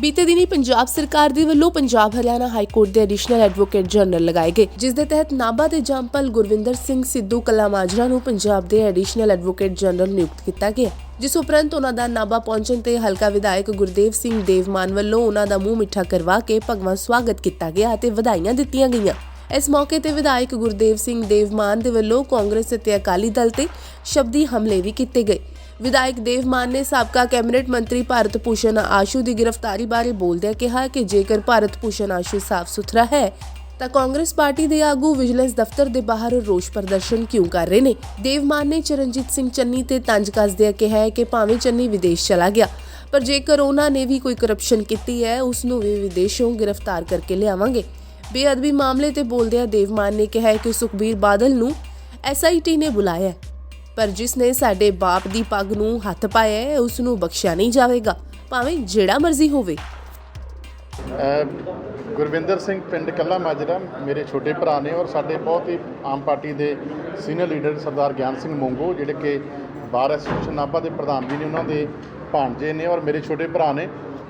ਬੀਤੇ ਦਿਨੀ ਪੰਜਾਬ ਸਰਕਾਰ ਦੇ ਵੱਲੋਂ ਪੰਜਾਬ ਹਰਿਆਣਾ ਹਾਈ ਕੋਰਟ ਦੇ ਐਡੀਸ਼ਨਲ ਐਡਵੋਕੇਟ ਜਨਰਲ ਲਗਾਏ ਗਏ, ਜਿਸ ਦੇ ਤਹਿਤ ਨਾਭਾ ਦੇ ਜੰਪਲ ਗੁਰਵਿੰਦਰ ਸਿੰਘ ਸਿੱਧੂ ਕਲਾਮਾਜਰਾ ਨੂੰ ਪੰਜਾਬ ਦੇ ਐਡੀਸ਼ਨਲ ਐਡਵੋਕੇਟ ਜਨਰਲ ਨਿਯੁਕਤ ਕੀਤਾ ਗਿਆ, ਜਿਸ ਉਪਰੰਤ ਉਹਨਾਂ ਦਾ ਨਾਭਾ ਪਹੁੰਚਣ ਤੇ ਹਲਕਾ ਵਿਧਾਇਕ ਗੁਰਦੇਵ ਸਿੰਘ ਦੇਵਮਾਨ ਵੱਲੋਂ ਉਹਨਾਂ ਦਾ ਮੂੰਹ ਮਿੱਠਾ ਕਰਵਾ ਕੇ ਭਗਵਾਨ ਸਵਾਗਤ ਕੀਤਾ ਗਿਆ ਅਤੇ ਵਧਾਈਆਂ ਦਿੱਤੀਆਂ ਗਈਆਂ। ਇਸ ਮੌਕੇ ਤੇ ਵਿਧਾਇਕ ਗੁਰਦੇਵ ਸਿੰਘ ਦੇਵਮਾਨ ਦੇ ਵੱਲੋਂ ਕਾਂਗਰਸ ਅਤੇ ਅਕਾਲੀ ਦਲ ਤੇ ਸ਼ਬਦੀ ਹਮਲੇ ਵੀ ਕੀਤੇ ਗਏ। ਵਿਧਾਇਕ ਦੇਵ ਮਾਨ ਨੇ ਸਾਬਕਾ ਕੈਬਨਿਟ ਮੰਤਰੀ ਭਾਰਤ ਭੂਸ਼ਣ ਆਸ਼ੂ ਦੀ ਗ੍ਰਿਫਤਾਰੀ ਬਾਰੇ ਬੋਲਦਿਆਂ ਕਿਹਾ ਕਿ ਜੇਕਰ ਭਾਰਤ ਭੂਸ਼ਣ ਆਸ਼ੂ ਸਾਫ਼ ਸੁਥਰਾ ਹੈ, ਤਾਂ ਕਾਂਗਰਸ ਪਾਰਟੀ ਦੇ ਆਗੂ ਵਿਜੀਲੈਂਸ ਦਫ਼ਤਰ ਦੇ ਬਾਹਰ ਰੋਸ ਪ੍ਰਦਰਸ਼ਨ ਕਿਉਂ ਕਰ ਰਹੇ ਨੇ? ਦੇਵਮਾਨ ਨੇ ਚਰਨਜੀਤ ਸਿੰਘ ਚੰਨੀ ਤੇ ਤੰਜ ਕੱਸਦਿਆਂ ਕਿਹਾ ਹੈ ਕਿ ਭਾਵੇਂ ਚੰਨੀ ਵਿਦੇਸ਼ ਚਲਾ ਗਿਆ, ਪਰ ਜੇਕਰ ਉਹਨਾਂ ਨੇ ਵੀ ਕੋਈ ਕਰਪਸ਼ਨ ਕੀਤੀ ਹੈ ਉਸ ਨੂੰ ਵੀ ਵਿਦੇਸ਼ੋਂ ਗ੍ਰਿਫਤਾਰ ਕਰਕੇ ਲਿਆਵਾਂਗੇ। ਬੇਅਦਬੀ ਮਾਮਲੇ ਤੇ ਬੋਲਦਿਆਂ ਦੇਵਮਾਨ ਨੇ ਕਿਹਾ ਹੈ ਕਿ ਸੁਖਬੀਰ ਬਾਦਲ ਨੂੰ ਐਸਆਈਟੀ ਨੇ ਬੁਲਾਇਆ ਪਰ ਜਿਸ ਨੇ ਸਾਡੇ ਬਾਪ ਦੀ ਪੱਗ ਨੂੰ ਹੱਥ ਪਾਇਆ ਹੈ, ਉਸ ਨੂੰ ਬਖਸ਼ਿਆ ਨਹੀਂ ਜਾਵੇਗਾ। ਭਾਵੇਂ ਜਿਹੜਾ ਮਰਜ਼ੀ ਹੋਵੇ। ਗੁਰਵਿੰਦਰ ਸਿੰਘ ਪਿੰਡ ਕੱਲਾ ਮਾਜਰਾ, ਮੇਰੇ ਛੋਟੇ ਭਰਾ ਨੇ ਔਰ ਸਾਡੇ ਬਹੁਤ ਹੀ ਆਮ ਪਾਰਟੀ ਦੇ ਸੀਨੀਅਰ ਲੀਡਰ ਸਰਦਾਰ ਗਿਆਨ ਸਿੰਘ ਮੋਂਗੋ, ਜਿਹੜੇ ਕਿ ਬਾਰ ਐਸੋਸੀਏਸ਼ਨ ਨਾਭਾ ਦੇ ਪ੍ਰਧਾਨ ਵੀ ਨੇ, ਉਹਨਾਂ ਦੇ ਭਾਣਜੇ ਨੇ ਔਰ ਮੇਰੇ ਛੋਟੇ ਭਰਾ ਨੇ।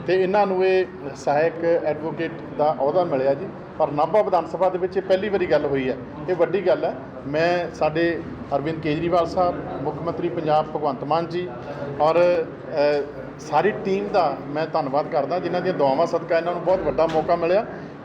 ਤੇ ਇਹਨਾਂ ਨੂੰ ਇਹ ਸਹਾਇਕ ਐਡਵੋਕੇਟ ਦਾ ਅਹੁਦਾ ਮਿਲਿਆ ਜੀ। ਪਰ ਨਾਭਾ ਵਿਧਾਨ ਸਭਾ ਦੇ ਵਿੱਚ ਇਹ ਪਹਿਲੀ ਵਾਰੀ ਗੱਲ ਹੋਈ ਹੈ। ਇਹ ਵੱਡੀ ਗੱਲ ਹੈ। ਮੈਂ ਸਾਡੇ ਅਰਵਿੰਦ ਕੇਜਰੀਵਾਲ ਸਾਹਿਬ, ਮੁੱਖ ਮੰਤਰੀ ਪੰਜਾਬ ਭਗਵੰਤ ਮਾਨ ਜੀ ਔਰ ਸਾਰੀ ਟੀਮ ਦਾ ਮੈਂ ਧੰਨਵਾਦ ਕਰਦਾ। ਜਿਨ੍ਹਾਂ ਦੀਆਂ ਦੁਆਵਾਂ ਸਦਕਾ ਇਹਨਾਂ ਨੂੰ ਬਹੁਤ ਵੱਡਾ ਮੌਕਾ ਮਿਲਿਆ।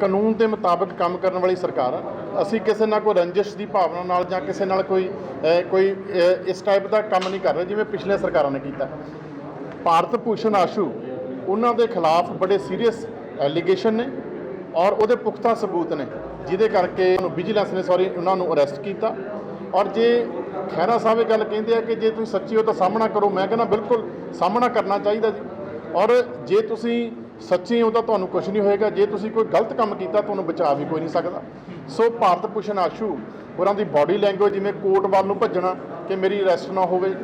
ਕਾਨੂੰਨ ਦੇ ਮੁਤਾਬਕ ਕੰਮ ਕਰਨ ਵਾਲੀ ਸਰਕਾਰ ਆ। ਅਸੀਂ ਕਿਸੇ ਨਾਲ ਕੋਈ ਰੰਜਿਸ਼ ਦੀ ਭਾਵਨਾ ਨਾਲ ਜਾਂ ਕਿਸੇ ਨਾਲ ਕੋਈ ਕੋਈ ਇਸ ਟਾਈਪ ਦਾ ਕੰਮ ਨਹੀਂ ਕਰ ਰਹੇ ਜਿਵੇਂ ਪਿਛਲੇ ਸਰਕਾਰਾਂ ਨੇ ਕੀਤਾ। ਭਾਰਤ ਭੂਸ਼ਣ ਆਸ਼ੂ, ਉਹਨਾਂ ਦੇ ਖਿਲਾਫ ਬੜੇ ਸੀਰੀਅਸ ਐਲੀਗੇਸ਼ਨ ਨੇ ਔਰ ਉਹਦੇ ਪੁਖਤਾ ਸਬੂਤ ਨੇ, ਜਿਹਦੇ ਕਰਕੇ ਉਹਨੂੰ ਵਿਜੀਲੈਂਸ ਨੇ ਸੌਰੀ ਉਹਨਾਂ ਨੂੰ ਅਰੈਸਟ ਕੀਤਾ। ਔਰ ਜੇ ਖਹਿਰਾ ਸਾਹਿਬ ਇਹ ਗੱਲ ਕਹਿੰਦੇ ਆ ਕਿ ਜੇ ਤੁਸੀਂ ਸੱਚੀ ਹੋ ਤਾਂ ਸਾਹਮਣਾ ਕਰੋ, ਮੈਂ ਕਹਿੰਦਾ ਬਿਲਕੁਲ ਸਾਹਮਣਾ ਕਰਨਾ ਚਾਹੀਦਾ ਜੀ। ਔਰ ਜੇ ਤੁਸੀਂ ਸੱਚੀ ਉਹਦਾ ਤੁਹਾਨੂੰ ਕੁਝ ਨਹੀਂ ਹੋਏਗਾ। ਜੇ ਤੁਸੀਂ ਕੋਈ ਗਲਤ ਕੰਮ ਕੀਤਾ, ਤੁਹਾਨੂੰ ਬਚਾ ਵੀ ਕੋਈ ਨਹੀਂ ਸਕਦਾ। ਸੋ ਭਾਰਤ ਭੂਸ਼ਣ ਆਸ਼ੂ ਉਹਨਾਂ ਦੀ ਬਾਡੀ ਲੈਂਗੁਏਜ ਜਿਵੇਂ ਕੋਰਟ ਵੱਲ ਨੂੰ ਭੱਜਣਾ, ਕਿ ਮੇਰੀ ਅਰੈਸਟ ਨਾ ਹੋਵੇ।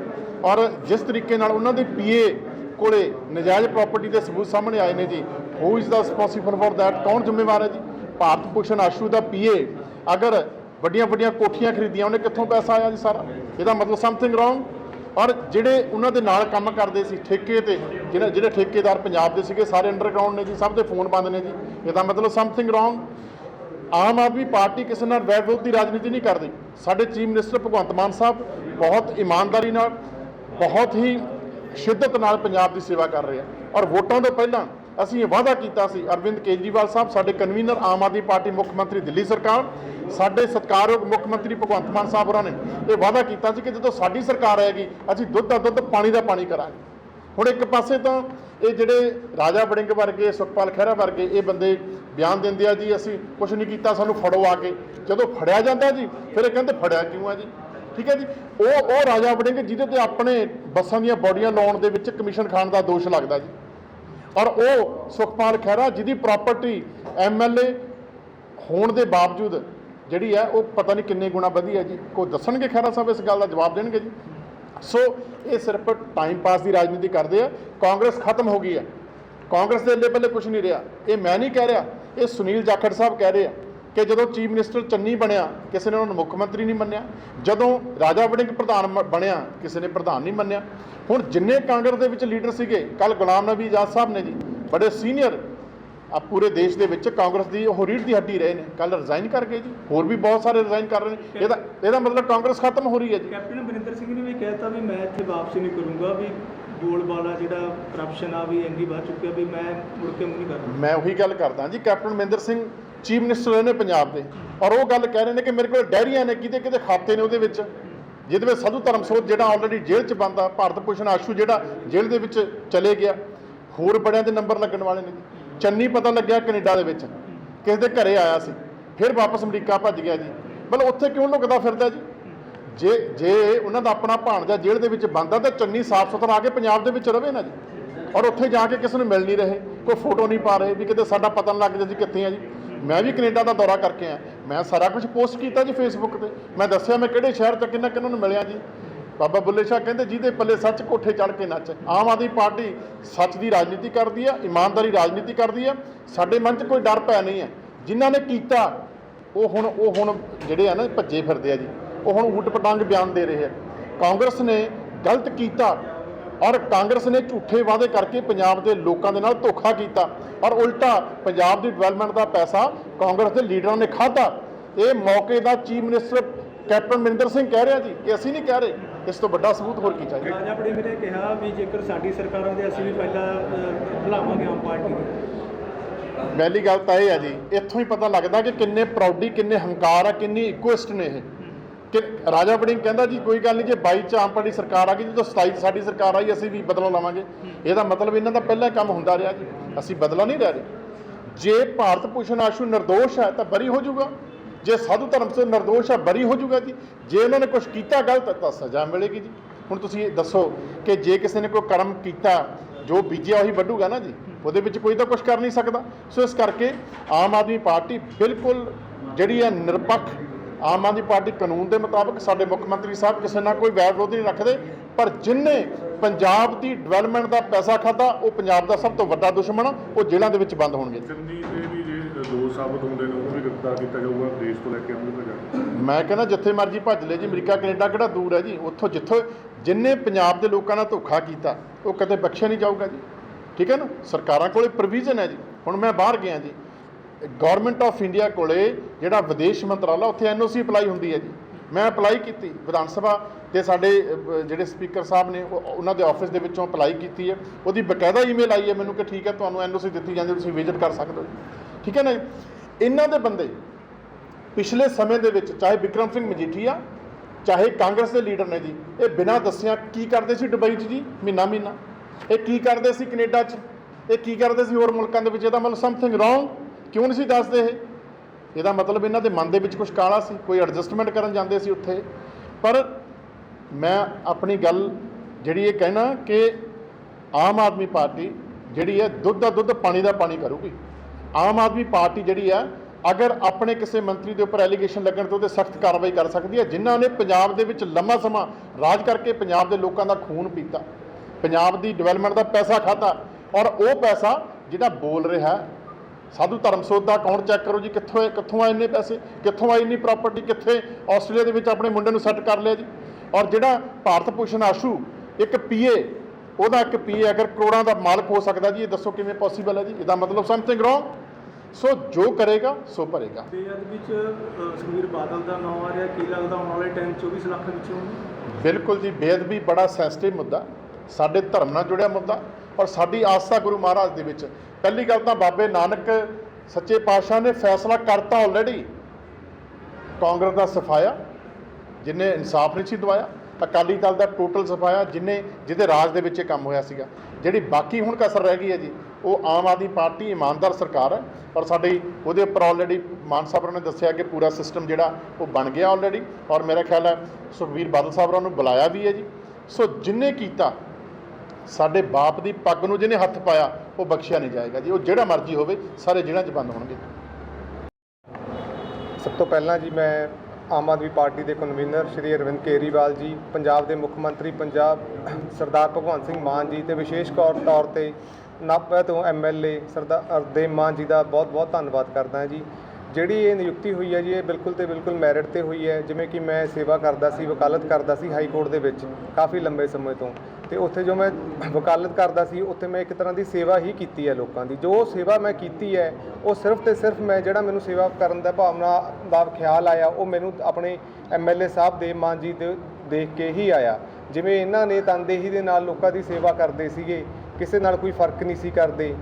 ਔਰ ਜਿਸ ਤਰੀਕੇ ਨਾਲ ਉਹਨਾਂ ਦੇ ਪੀਏ ਕੋਲੇ ਨਜਾਇਜ਼ ਪ੍ਰਾਪਰਟੀ ਦੇ ਸਬੂਤ ਸਾਹਮਣੇ ਆਏ ਨੇ ਜੀ who is the responsible for that ਕੌਣ ਜ਼ਿੰਮੇਵਾਰ ਹੈ ਜੀ? ਭਾਰਤ ਭੂਸ਼ਣ ਆਸ਼ੂ ਦਾ ਪੀਏ ਅਗਰ ਵੱਡੀਆਂ ਵੱਡੀਆਂ ਕੋਠੀਆਂ ਖਰੀਦੀਆਂ, ਉਹਨੇ ਕਿੱਥੋਂ ਪੈਸਾ ਆਇਆ ਜੀ ਸਾਰਾ? ਇਹਦਾ ਮਤਲਬ ਸਮਥਿੰਗ ਰੋਂਗ ਔਰ ਜਿਹੜੇ ਉਹਨਾਂ ਦੇ ਨਾਲ ਕੰਮ ਕਰਦੇ ਸੀ ਠੇਕੇ ਤੇ ਜਿਹੜੇ ਜਿਹੜੇ ਠੇਕੇਦਾਰ ਪੰਜਾਬ ਦੇ ਸੀਗੇ, ਸਾਰੇ ਅੰਡਰਗਰਾਉਂਡ ਨੇ ਜੀ, ਸਭ ਦੇ ਫੋਨ ਬੰਦ ਨੇ ਜੀ। ਇਹਦਾ ਮਤਲਬ something wrong Aam Aadmi party ਕਿਸੇ ਨਾਲ ਵੈਰ ਵਿਰੋਧ ਦੀ ਰਾਜਨੀਤੀ ਨਹੀਂ ਕਰਦੀ। ਸਾਡੇ ਚੀਫ ਮਿਨਿਸਟਰ ਭਗਵੰਤ ਮਾਨ ਸਾਹਿਬ ਬਹੁਤ ਇਮਾਨਦਾਰੀ ਨਾਲ, ਬਹੁਤ ਹੀ ਸ਼ਿੱਦਤ ਨਾਲ ਪੰਜਾਬ ਦੀ ਸੇਵਾ ਕਰ ਰਹੇ ਆ। ਔਰ ਵੋਟਾਂ ਤੋਂ ਪਹਿਲਾਂ ਅਸੀਂ ਇਹ ਵਾਅਦਾ ਕੀਤਾ ਸੀ, ਅਰਵਿੰਦ ਕੇਜਰੀਵਾਲ ਸਾਹਿਬ, ਸਾਡੇ ਕਨਵੀਨਰ ਆਮ ਆਦਮੀ ਪਾਰਟੀ ਮੁੱਖ ਮੰਤਰੀ ਦਿੱਲੀ ਸਰਕਾਰ, ਸਾਡੇ ਸਤਿਕਾਰਯੋਗ ਮੁੱਖ ਮੰਤਰੀ ਭਗਵੰਤ ਮਾਨ ਸਾਹਿਬ ਹੋਰਾਂ ਨੇ ਇਹ ਵਾਅਦਾ ਕੀਤਾ ਸੀ ਕਿ ਜਦੋਂ ਸਾਡੀ ਸਰਕਾਰ ਆਏਗੀ, ਅਸੀਂ ਦੁੱਧ ਦਾ ਦੁੱਧ, ਪਾਣੀ ਦਾ ਪਾਣੀ ਕਰਾਂਗੇ। ਹੁਣ ਇੱਕ ਪਾਸੇ ਤਾਂ ਇਹ ਜਿਹੜੇ ਰਾਜਾ ਵੜਿੰਗ ਵਰਗੇ, ਸੁਖਪਾਲ ਖਹਿਰਾ ਵਰਗੇ, ਇਹ ਬੰਦੇ ਬਿਆਨ ਦਿੰਦੇ ਆ ਜੀ, ਅਸੀਂ ਕੁਝ ਨਹੀਂ ਕੀਤਾ, ਸਾਨੂੰ ਫੜੋ ਆ ਕੇ। ਜਦੋਂ ਫੜਿਆ ਜਾਂਦਾ ਜੀ, ਫਿਰ ਇਹ ਕਹਿੰਦੇ ਫੜਿਆ ਕਿਉਂ ਆ ਜੀ? ਠੀਕ ਹੈ ਜੀ? ਉਹ ਉਹ ਰਾਜਾ ਵੜਿੰਗ ਜਿਹਦੇ ਤੇ ਆਪਣੇ ਬੱਸਾਂ ਦੀਆਂ ਬੋਡੀਆਂ ਲਾਉਣ ਦੇ ਵਿੱਚ ਕਮਿਸ਼ਨ ਖਾਣ ਦਾ ਦੋਸ਼ ਲੱਗਦਾ ਜੀ। ਔਰ ਉਹ ਸੁਖਪਾਲ ਖਹਿਰਾ ਜਿਹਦੀ ਪ੍ਰਾਪਰਟੀ ਐਮਐਲਏ ਹੋਣ ਦੇ ਬਾਵਜੂਦ ਜਿਹੜੀ ਹੈ ਉਹ ਪਤਾ ਨਹੀਂ ਕਿੰਨੇ ਗੁਣਾ ਵਧੀ ਹੈ ਜੀ। ਕੋਈ ਦੱਸਣਗੇ ਖਹਿਰਾ ਸਾਹਿਬ ਇਸ ਗੱਲ ਦਾ ਜਵਾਬ ਦੇਣਗੇ ਜੀ? ਸੋ ਇਹ ਸਿਰਫ ਟਾਈਮ ਪਾਸ ਦੀ ਰਾਜਨੀਤੀ ਕਰਦੇ ਆ। ਕਾਂਗਰਸ ਖਤਮ ਹੋ ਗਈ ਹੈ। ਕਾਂਗਰਸ ਦੇ ਅੱਲੇ ਪੱਲੇ ਕੁਝ ਨਹੀਂ ਰਿਹਾ। ਇਹ ਮੈਂ ਨਹੀਂ ਕਹਿ ਰਿਹਾ, ਇਹ ਸੁਨੀਲ ਜਾਖੜ ਸਾਹਿਬ ਕਹਿ ਰਹੇ ਆ। ਕਿ ਜਦੋਂ ਚੀਫ ਮਿਨਿਸਟਰ ਚੰਨੀ ਬਣਿਆ ਕਿਸੇ ਨੇ ਉਹਨਾਂ ਨੂੰ ਮੁੱਖ ਮੰਤਰੀ ਨਹੀਂ ਮੰਨਿਆ। ਜਦੋਂ ਰਾਜਾ ਵੜਿੰਗ ਪ੍ਰਧਾਨ ਬਣਿਆ ਕਿਸੇ ਨੇ ਪ੍ਰਧਾਨ ਨਹੀਂ ਮੰਨਿਆ। ਹੁਣ ਜਿੰਨੇ ਕਾਂਗਰਸ ਦੇ ਵਿੱਚ ਲੀਡਰ ਸੀਗੇ ਕੱਲ ਗੁਲਾਮ ਨਬੀ ਆਜ਼ਾਦ ਸਾਹਿਬ ਨੇ ਜੀ ਬੜੇ ਸੀਨੀਅਰ ਆ ਪੂਰੇ ਦੇਸ਼ ਦੇ ਵਿੱਚ ਕਾਂਗਰਸ ਦੀ ਉਹ ਰੀੜ ਦੀ ਹੱਡੀ ਰਹੇ ਨੇ। ਕੱਲ ਰਿਜ਼ਾਈਨ ਕਰ ਗਏ ਜੀ। ਹੋਰ ਵੀ ਬਹੁਤ ਸਾਰੇ ਰਿਜ਼ਾਈਨ ਕਰ ਰਹੇ ਨੇ। ਇਹਦਾ ਇਹਦਾ ਮਤਲਬ ਕਾਂਗਰਸ ਖਤਮ ਹੋ ਰਹੀ ਹੈ ਜੀ। ਕੈਪਟਨ ਅਮਰਿੰਦਰ ਸਿੰਘ ਨੇ ਵੀ ਕਹਿਤਾ ਵੀ ਮੈਂ ਇੱਥੇ ਵਾਪਸੀ ਨਹੀਂ ਕਰੂੰਗਾ ਵੀ ਬੋਲਬਾਲਾ ਜਿਹੜਾ ਕਰਪਸ਼ਨ ਆ ਵੀ ਇੰਨੀ ਵੱਧ ਚੁੱਕਿਆ ਵੀ ਮੈਂ ਮੁੜ ਕੇ ਨਹੀਂ ਕਰਨਾ। ਮੈਂ ਉਹੀ ਗੱਲ ਕਰਦਾ ਜੀ। Captain Mahinder Singh chief minister ਰਹੇ ਨੇ ਪੰਜਾਬ ਦੇ। ਔਰ ਉਹ ਗੱਲ ਕਹਿ ਰਹੇ ਨੇ ਕਿ ਮੇਰੇ ਕੋਲ ਡੈਰੀਆਂ ਨੇ ਕਿਤੇ ਕਿਤੇ ਖਾਤੇ ਨੇ ਉਹਦੇ ਵਿੱਚ। ਜਿਹਦੇ ਵਿੱਚ ਸਾਧੂ ਧਰਮਸੋਤ ਜਿਹੜਾ ਆਲਰੇਡੀ ਜੇਲ੍ਹ 'ਚ ਬੰਦਾ ਭਾਰਤ ਭੂਸ਼ਣ ਆਸ਼ੂ ਜਿਹੜਾ ਜੇਲ੍ਹ ਦੇ ਵਿੱਚ ਚਲੇ ਗਿਆ। ਹੋਰ ਬੜਿਆਂ ਦੇ ਨੰਬਰ ਲੱਗਣ ਵਾਲੇ ਨੇ। ਜੀ ਚੰਨੀ ਪਤਾ ਲੱਗਿਆ ਕੈਨੇਡਾ ਦੇ ਵਿੱਚ। ਕਿਸੇ ਦੇ ਘਰੇ ਆਇਆ ਸੀ। ਫਿਰ ਵਾਪਸ ਅਮਰੀਕਾ ਭੱਜ ਗਿਆ ਜੀ। ਮਤਲਬ ਉੱਥੇ ਕਿਉਂ ਲੁਕਦਾ ਫਿਰਦਾ ਜੀ? ਜੇ ਜੇ ਉਹਨਾਂ ਦਾ ਆਪਣਾ ਭਾਣਜਾ ਜੇਲ੍ਹ ਦੇ ਵਿੱਚ ਬੰਦਾ ਤਾਂ ਚੰਨੀ ਸਾਫ਼ ਸੁਥਰਾ ਆ ਕੇ ਪੰਜਾਬ ਦੇ ਵਿੱਚ ਰਵੇ ਨਾ ਜੀ। ਔਰ ਉੱਥੇ ਜਾ ਕੇ ਕਿਸੇ ਨੂੰ ਮਿਲ ਨਹੀਂ ਰਹੇ, ਕੋਈ ਫੋਟੋ ਨਹੀਂ ਪਾ ਰਹੇ ਵੀ ਕਿਤੇ ਸਾਡਾ ਪਤਾ ਨਾ ਲੱਗ ਜਾਏ ਜੀ ਕਿੱਥੇ ਆ ਜੀ। ਮੈਂ ਵੀ ਕੈਨੇਡਾ ਦਾ ਦੌਰਾ ਕਰਕੇ ਆ ਮੈਂ ਸਾਰਾ ਕੁਝ ਪੋਸਟ ਕੀਤਾ ਜੀ ਫੇਸਬੁੱਕ ਤੇ। ਮੈਂ ਦੱਸਿਆ ਮੈਂ ਕਿਹੜੇ ਸ਼ਹਿਰ 'ਚ ਕਿੰਨਾ ਕਿੰਨਾਂ ਨੂੰ ਮਿਲਿਆ ਜੀ। ਬਾਬਾ ਬੁੱਲੇ ਸ਼ਾਹ ਕਹਿੰਦੇ, ਜਿਹਦੇ ਪੱਲੇ ਸੱਚ ਕੋਠੇ ਚੜ ਕੇ ਨੱਚ। ਆਮ ਆਦਮੀ ਪਾਰਟੀ ਸੱਚ ਦੀ ਰਾਜਨੀਤੀ ਕਰਦੀ ਆ, ਇਮਾਨਦਾਰੀ ਰਾਜਨੀਤੀ ਕਰਦੀ ਆ। ਸਾਡੇ ਮਨ 'ਚ ਕੋਈ ਡਰ ਪੈ ਨਹੀਂ ਹੈ ਜਿਨ੍ਹਾਂ ਨੇ ਕੀਤਾ, ਉਹ ਹੁਣ ਉਹ ਹੁਣ ਜਿਹੜੇ ਆ ਨਾ ਭੱਜੇ ਫਿਰਦੇ ਆ ਜੀ। ਉਹ ਹੁਣ ਉਲਟ ਪਟਾਂਗ ਬਿਆਨ ਦੇ ਰਹੇ ਆ। ਕਾਂਗਰਸ ਨੇ ਗਲਤ ਕੀਤਾ। ਔਰ ਕਾਂਗਰਸ ਨੇ ਝੂਠੇ ਵਾਅਦੇ ਕਰਕੇ ਪੰਜਾਬ ਦੇ ਲੋਕਾਂ ਦੇ ਨਾਲ ਧੋਖਾ ਕੀਤਾ। ਔਰ ਉਲਟਾ ਪੰਜਾਬ ਦੀ ਡਿਵੈਲਪਮੈਂਟ ਦਾ ਪੈਸਾ ਕਾਂਗਰਸ ਦੇ ਲੀਡਰਾਂ ਨੇ ਖਾਧਾ। ਇਹ ਮੌਕੇ ਦਾ chief minister captain Maninder Singh ਕਹਿ ਰਿਹਾ ਜੀ ਕਿ ਅਸੀਂ ਨਹੀਂ ਕਹਿ ਰਹੇ। ਇਸ ਤੋਂ ਵੱਡਾ ਸਬੂਤ ਹੋਰ ਕੀ ਚਾਹੀਦਾ? ਰਾਜਾ ਬੜੇ ਨੇ ਕਿਹਾ ਵੀ ਜੇਕਰ ਸਾਡੀ ਸਰਕਾਰ ਆਉਂਦੀ ਅਸੀਂ ਵੀ ਪਹਿਲਾਂ ਭੁਲਾਵਾਂਗੇ ਆਮ ਪਾਰਟੀ ਪਹਿਲੀ ਗੱਲ ਤਾਂ ਇਹ ਹੈ ਜੀ ਇੱਥੋਂ ਹੀ ਪਤਾ ਲੱਗਦਾ ਕਿ ਕਿੰਨੇ ਪ੍ਰਾਊਡੀ ਕਿੰਨੇ ਹੰਕਾਰ ਆ ਕਿੰਨੀ ਇਗੋਇਸਟ ਨੇ ਇਹ। ਕਿ ਰਾਜਾ ਵੜਿੰਗ ਕਹਿੰਦਾ ਜੀ, ਕੋਈ ਗੱਲ ਨਹੀਂ, ਜੇ 22 ਚ ਆਮ ਪਾਰਟੀ ਸਰਕਾਰ ਆ ਗਈ, ਜਦੋਂ 27 ਚ ਸਾਡੀ ਸਰਕਾਰ ਆਈ, ਅਸੀਂ ਵੀ ਬਦਲਾ ਲਵਾਂਗੇ। ਇਹਦਾ ਮਤਲਬ ਇਹਨਾਂ ਦਾ ਪਹਿਲਾਂ ਹੀ ਕੰਮ ਹੁੰਦਾ ਰਿਹਾ ਜੀ। ਅਸੀਂ ਬਦਲਾ ਨਹੀਂ ਲੈ ਰਹੇ। ਜੇ ਭਾਰਤ ਭੂਸ਼ਣ ਆਸ਼ੂ ਨਿਰਦੋਸ਼ ਹੈ, ਤਾਂ ਬਰੀ ਹੋ ਜਾਊਗਾ। ਜੇ ਸਾਧੂ ਧਰਮ ਤੋਂ ਨਿਰਦੋਸ਼ ਹੈ, ਬਰੀ ਹੋ ਜਾਊਗਾ ਜੀ। ਜੇ ਇਹਨਾਂ ਨੇ ਕੁਝ ਕੀਤਾ ਗਲਤ, ਤਾਂ ਸਜ਼ਾ ਮਿਲੇਗੀ ਜੀ। ਹੁਣ ਤੁਸੀਂ ਇਹ ਦੱਸੋ ਕਿ ਜੇ ਕਿਸੇ ਨੇ ਕੋਈ ਕਰਮ ਕੀਤਾ, ਜੋ ਬੀਜਿਆ ਉਹੀ ਵੱਢੂਗਾ ਨਾ ਜੀ? ਉਹਦੇ ਵਿੱਚ ਕੋਈ ਤਾਂ ਕੁਝ ਕਰ ਨਹੀਂ ਸਕਦਾ। ਸੋ ਇਸ ਕਰਕੇ ਆਮ ਆਦਮੀ ਪਾਰਟੀ ਬਿਲਕੁਲ ਜਿਹੜੀ ਹੈ ਨਿਰਪੱਖ ਆਮ ਆਦਮੀ ਪਾਰਟੀ ਕਾਨੂੰਨ ਦੇ ਮੁਤਾਬਕ ਸਾਡੇ ਮੁੱਖ ਮੰਤਰੀ ਸਾਹਿਬ ਕਿਸੇ ਨਾਲ ਕੋਈ ਵੈਰ ਵਿਰੋਧ ਨਹੀਂ ਰੱਖਦੇ ਪਰ ਜਿਨਨੇ ਪੰਜਾਬ ਦੀ ਡਿਵੈਲਪਮੈਂਟ ਦਾ ਪੈਸਾ ਖਾਦਾ ਉਹ ਪੰਜਾਬ ਦਾ ਸਭ ਤੋਂ ਵੱਡਾ ਦੁਸ਼ਮਣ ਆ ਉਹ ਜੇਲ੍ਹਾਂ ਦੇ ਵਿੱਚ ਬੰਦ ਹੋਣਗੇ। ਚੰਦੀ ਦੇ ਵੀ ਜੇ ਦੋਸ਼ ਸਾਬਤ ਹੁੰਦੇ ਨੇ ਉਹ ਵੀ ਗ੍ਰਿਫਤਾਰ ਕੀਤਾ ਜਾਊਗਾ ਦੇਸ਼ ਤੋਂ ਲੈ ਕੇ ਅੰਦਰ ਤੱਕ ਮੈਂ ਕਹਿੰਦਾ ਜਿੱਥੇ ਮਰਜ਼ੀ ਭੱਜ ਲੈ ਜੀ ਅਮਰੀਕਾ ਕੈਨੇਡਾ ਕਿਹੜਾ ਦੂਰ ਹੈ ਜੀ ਉੱਥੋਂ ਜਿੱਥੋਂ ਜਿੰਨੇ ਪੰਜਾਬ ਦੇ ਲੋਕਾਂ ਨਾਲ ਧੋਖਾ ਕੀਤਾ ਉਹ ਕਦੇ ਬਖਸ਼ਿਆ ਨਹੀਂ ਜਾਊਗਾ ਜੀ। ਠੀਕ ਹੈ ਨਾ? ਸਰਕਾਰਾਂ ਕੋਲੇ ਪ੍ਰੋਵੀਜ਼ਨ ਹੈ ਜੀ। ਹੁਣ ਮੈਂ ਬਾਹਰ ਗਿਆ ਜੀ। ਗਵਰਨਮੈਂਟ ਆਫ ਇੰਡੀਆ ਕੋਲੇ ਜਿਹੜਾ ਵਿਦੇਸ਼ ਮੰਤਰਾਲਾ, ਉੱਥੇ ਐਨਓਸੀ ਅਪਲਾਈ ਹੁੰਦੀ ਹੈ ਜੀ। ਮੈਂ ਅਪਲਾਈ ਕੀਤੀ ਵਿਧਾਨ ਸਭਾ ਤੇ ਸਾਡੇ ਜਿਹੜੇ ਸਪੀਕਰ ਸਾਹਿਬ ਨੇ ਉਹਨਾਂ ਦੇ ਆਫਿਸ ਦੇ ਵਿੱਚੋਂ ਅਪਲਾਈ ਕੀਤੀ ਹੈ। ਉਹਦੀ ਬਕਾਇਦਾ ਈਮੇਲ ਆਈ ਹੈ ਮੈਨੂੰ ਕਿ ਠੀਕ ਹੈ, ਤੁਹਾਨੂੰ ਐਨਓਸੀ ਦਿੱਤੀ ਜਾਂਦੀ ਤੁਸੀਂ ਵਿਜ਼ਿਟ ਕਰ ਸਕਦੇ ਹੋ। ਠੀਕ ਹੈ ਨਾ ਇਹਨਾਂ ਦੇ ਬੰਦੇ ਪਿਛਲੇ ਸਮੇਂ ਦੇ ਵਿੱਚ, ਚਾਹੇ ਵਿਕਰਮ ਸਿੰਘ ਮਜੀਠੀਆ ਚਾਹੇ ਕਾਂਗਰਸ ਦੇ ਲੀਡਰ ਨੇ ਜੀ, ਇਹ ਬਿਨਾਂ ਦੱਸਿਆ ਕੀ ਕਰਦੇ ਸੀ ਦੁਬਈ 'ਚ ਜੀ? ਮਹੀਨਾ ਮਹੀਨਾ। ਇਹ ਕੀ ਕਰਦੇ ਸੀ ਕੈਨੇਡਾ 'ਚ? ਇਹ ਕੀ ਕਰਦੇ ਸੀ ਹੋਰ ਮੁਲਕਾਂ ਦੇ ਵਿੱਚ? ਇਹਦਾ ਮਤਲਬ ਸਮਥਿੰਗ ਰੋਂਗ ਕਿਉਂ ਨਹੀਂ ਸੀ ਦੱਸਦੇ ਇਹ? ਇਹਦਾ ਮਤਲਬ ਇਹਨਾਂ ਦੇ ਮਨ ਦੇ ਵਿੱਚ ਕੁਝ ਕਾਲਾ ਸੀ, ਕੋਈ ਐਡਜਸਟਮੈਂਟ ਕਰਨ ਜਾਂਦੇ ਸੀ ਉੱਥੇ। ਪਰ ਮੈਂ ਆਪਣੀ ਗੱਲ ਜਿਹੜੀ ਇਹ ਕਹਿਣਾ ਕਿ ਆਮ ਆਦਮੀ ਪਾਰਟੀ ਜਿਹੜੀ ਹੈ ਦੁੱਧ ਦਾ ਦੁੱਧ, ਪਾਣੀ ਦਾ ਪਾਣੀ ਕਰੂਗੀ। ਆਮ ਆਦਮੀ ਪਾਰਟੀ ਜਿਹੜੀ ਹੈ, ਅਗਰ ਆਪਣੇ ਕਿਸੇ ਮੰਤਰੀ ਦੇ ਉੱਪਰ ਐਲੀਗੇਸ਼ਨ ਲੱਗਣ ਤੇ ਉਹਦੇ ਸਖਤ ਕਾਰਵਾਈ ਕਰ ਸਕਦੀ ਹੈ, ਜਿਨ੍ਹਾਂ ਨੇ ਪੰਜਾਬ ਦੇ ਵਿੱਚ ਲੰਮਾ ਸਮਾਂ ਰਾਜ ਕਰਕੇ ਪੰਜਾਬ ਦੇ ਲੋਕਾਂ ਦਾ ਖੂਨ ਪੀਤਾ, ਪੰਜਾਬ ਦੀ ਡਿਵੈਲਪਮੈਂਟ ਦਾ ਪੈਸਾ ਖਾਤਾ ਔਰ ਉਹ ਪੈਸਾ ਜਿਹੜਾ ਬੋਲ ਰਿਹਾ ਸਾਧੂ ਧਰਮ ਸੋਧ ਦਾ ਅਕਾਊਂਟ ਚੈੱਕ ਕਰੋ ਜੀ ਕਿੱਥੋਂ ਕਿੱਥੋਂ ਆਏ ਇੰਨੇ ਪੈਸੇ ਕਿੱਥੋਂ ਆਈ ਇੰਨੀ ਪ੍ਰਾਪਰਟੀ ਕਿੱਥੇ? ਆਸਟ੍ਰੇਲੀਆ ਦੇ ਵਿੱਚ ਆਪਣੇ ਮੁੰਡੇ ਨੂੰ ਸੈੱਟ ਕਰ ਲਿਆ ਜੀ। ਔਰ ਜਿਹੜਾ ਭਾਰਤ ਭੂਸ਼ਣ ਆਸ਼ੂ ਇੱਕ ਪੀਏ ਉਹਦਾ ਇੱਕ ਪੀਏ ਅਗਰ ਕਰੋੜਾਂ ਦਾ ਮਾਲਕ ਹੋ ਸਕਦਾ ਜੀ ਇਹ ਦੱਸੋ ਕਿਵੇਂ ਪੋਸੀਬਲ ਹੈ ਜੀ? ਇਹਦਾ ਮਤਲਬ ਸਮਥਿੰਗ ਰੋਂਗ ਸੋ ਜੋ ਕਰੇਗਾ ਸੋ ਭਰੇਗਾ। ਸੁਖਬੀਰ ਬਾਦਲ ਦਾ ਨਾਮ ਆ ਰਿਹਾ ਕੀ ਲੱਗਦਾ ਆਉਣ ਵਾਲੇ ਟਾਈਮ 24 ਲੱਖ ਵਿੱਚੋਂ ਬਿਲਕੁਲ ਜੀ ਬੇਅਦਬੀ ਬੜਾ ਸੈਂਸਿਟਿਵ ਮੁੱਦਾ। ਸਾਡੇ ਧਰਮ ਨਾਲ ਜੁੜਿਆ ਮੁੱਦਾ। ਔਰ ਸਾਡੀ ਆਸਥਾ ਗੁਰੂ ਮਹਾਰਾਜ ਦੇ ਵਿੱਚ। ਪਹਿਲੀ ਗੱਲ ਤਾਂ ਬਾਬੇ ਨਾਨਕ ਸੱਚੇ ਪਾਤਸ਼ਾਹ ਨੇ ਫੈਸਲਾ ਕਰਤਾ ਆਲਰੇਡੀ ਕਾਂਗਰਸ ਦਾ ਸਫਾਇਆ, ਜਿਨੇ ਇਨਸਾਫ ਨਹੀਂ ਸੀ ਦਵਾਇਆ, ਅਕਾਲੀ ਦਲ ਦਾ ਟੋਟਲ ਸਫਾਇਆ, ਜਿਨੇ, ਜਿਹਦੇ ਰਾਜ ਦੇ ਵਿੱਚ ਇਹ ਕੰਮ ਹੋਇਆ ਸੀਗਾ। ਜਿਹੜੀ ਬਾਕੀ ਹੁਣ ਕਸਰ ਰਹਿ ਗਈ ਹੈ ਜੀ, ਉਹ ਆਮ ਆਦਮੀ ਪਾਰਟੀ, ਇਮਾਨਦਾਰ ਸਰਕਾਰ ਹੈ। ਔਰ ਸਾਡੀ, ਉਹਦੇ ਉੱਪਰ ਆਲਰੇਡੀ ਮਾਨ ਸਾਹਿਬ ਨੇ ਦੱਸਿਆ ਕਿ ਪੂਰਾ ਸਿਸਟਮ ਜਿਹੜਾ, ਉਹ ਬਣ ਗਿਆ ਆਲਰੇਡੀ ਔਰ ਮੇਰਾ ਖਿਆਲ ਹੈ, ਸੁਖਬੀਰ ਬਾਦਲ ਸਾਹਿਬ ਨੂੰ ਬੁਲਾਇਆ ਵੀ ਹੈ ਜੀ। ਸੋ ਜਿਨੇ ਕੀਤਾ ਸਾਡੇ ਬਾਪ ਦੀ ਪੱਗ ਨੂੰ ਜਿਹਨੇ ਹੱਥ ਪਾਇਆ, ਉਹ ਬਖਸ਼ਿਆ ਨਹੀਂ ਜਾਏਗਾ ਜੀ। ਉਹ ਜਿਹੜਾ ਮਰਜ਼ੀ ਹੋਵੇ, ਸਾਰੇ ਜ਼ਿਲ੍ਹਿਆਂ 'ਚ ਬੰਦ ਹੋਣਗੇ। ਸਭ ਤੋਂ ਪਹਿਲਾਂ ਜੀ ਮੈਂ ਆਮ ਆਦਮੀ ਪਾਰਟੀ ਦੇ ਕਨਵੀਨਰ ਸ਼੍ਰੀ ਅਰਵਿੰਦ ਕੇਜਰੀਵਾਲ ਜੀ, ਪੰਜਾਬ ਦੇ ਮੁੱਖ ਮੰਤਰੀ ਪੰਜਾਬ ਸਰਦਾਰ ਭਗਵੰਤ ਸਿੰਘ ਮਾਨ ਜੀ ਤੇ ਵਿਸ਼ੇਸ਼ ਤੌਰ ਤੌਰ ਤੇ ਨਾਭਾ ਤੋਂ ਐਮਐਲਏ ਸਰਦਾਰ ਅਰਦੇਵ ਮਾਨ ਜੀ ਦਾ ਬਹੁਤ-ਬਹੁਤ ਧੰਨਵਾਦ ਕਰਦਾ ਹਾਂ ਜੀ। ਜਿਹੜੀ ਇਹ ਨਿਯੁਕਤੀ ਹੋਈ ਹੈ ਜੀ, ਇਹ ਬਿਲਕੁਲ ਤੇ ਬਿਲਕੁਲ ਮੈਰਿਟ ਤੇ ਹੋਈ ਹੈ। ਜਿਵੇਂ ਕਿ ਮੈਂ ਸੇਵਾ ਕਰਦਾ ਸੀ, ਵਕਾਲਤ ਕਰਦਾ ਸੀ ਹਾਈ ਕੋਰਟ ਦੇ ਵਿੱਚ ਕਾਫੀ ਲੰਬੇ ਸਮੇਂ ਤੋਂ। ਤੇ ਉੱਥੇ ਜੋ ਮੈਂ ਵਕਾਲਤ ਕਰਦਾ ਸੀ, ਉੱਥੇ ਮੈਂ ਇੱਕ ਤਰ੍ਹਾਂ ਦੀ ਸੇਵਾ ਹੀ ਕੀਤੀ ਹੈ ਲੋਕਾਂ ਦੀ। ਜੋ ਸੇਵਾ ਮੈਂ ਕੀਤੀ ਹੈ, ਉਹ ਸਿਰਫ ਤੇ ਸਿਰਫ ਮੈਂ ਜਿਹੜਾ ਮੈਨੂੰ ਸੇਵਾ ਕਰਨ ਦਾ ਭਾਵਨਾ ਦਾ ਖਿਆਲ ਆਇਆ, ਉਹ ਮੈਨੂੰ ਆਪਣੇ ਐਮਐਲਏ ਸਾਹਿਬ ਦੇਵ ਮਾਨ ਜੀ ਦੇ ਦੇਖ ਕੇ ਹੀ ਆਇਆ। ਜਿਵੇਂ ਇਹਨਾਂ ਨੇ ਤਨਦੇਹੀ ਦੇ ਨਾਲ ਲੋਕਾਂ ਦੀ ਸੇਵਾ ਕਰਦੇ ਸੀਗੇ, ਕਿਸੇ ਨਾਲ ਕੋਈ ਫ਼ਰਕ ਨਹੀਂ ਸੀ ਕਰਦੇ।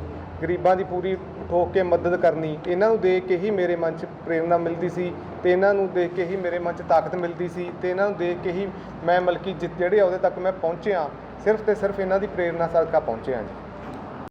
ਗਰੀਬਾਂ ਦੀ ਪੂਰੀ ਠੋਕ ਕੇ ਮਦਦ ਕਰਨੀ, ਇਹਨਾਂ ਨੂੰ ਦੇਖ ਕੇ ਹੀ ਮੇਰੇ ਮਨ 'ਚ ਪ੍ਰੇਰਣਾ ਮਿਲਦੀ ਸੀ ਤੇ ਇਹਨਾਂ ਨੂੰ ਦੇਖ ਕੇ ਹੀ ਮੇਰੇ ਮਨ 'ਚ ਤਾਕਤ ਮਿਲਦੀ ਸੀ ਤੇ ਇਹਨਾਂ ਨੂੰ ਦੇਖ ਕੇ ਹੀ ਮੈਂ ਮਲਕੀ ਜਿ- ਜਿਹੜੇ ਅਹੁਦੇ ਤੱਕ ਮੈਂ ਪਹੁੰਚਿਆ ਸਿਰਫ ਤੇ ਸਿਰਫ ਇਹਨਾਂ ਦੀ ਪ੍ਰੇਰਣਾ ਸਦਕਾ ਪਹੁੰਚਿਆ ਜੀ।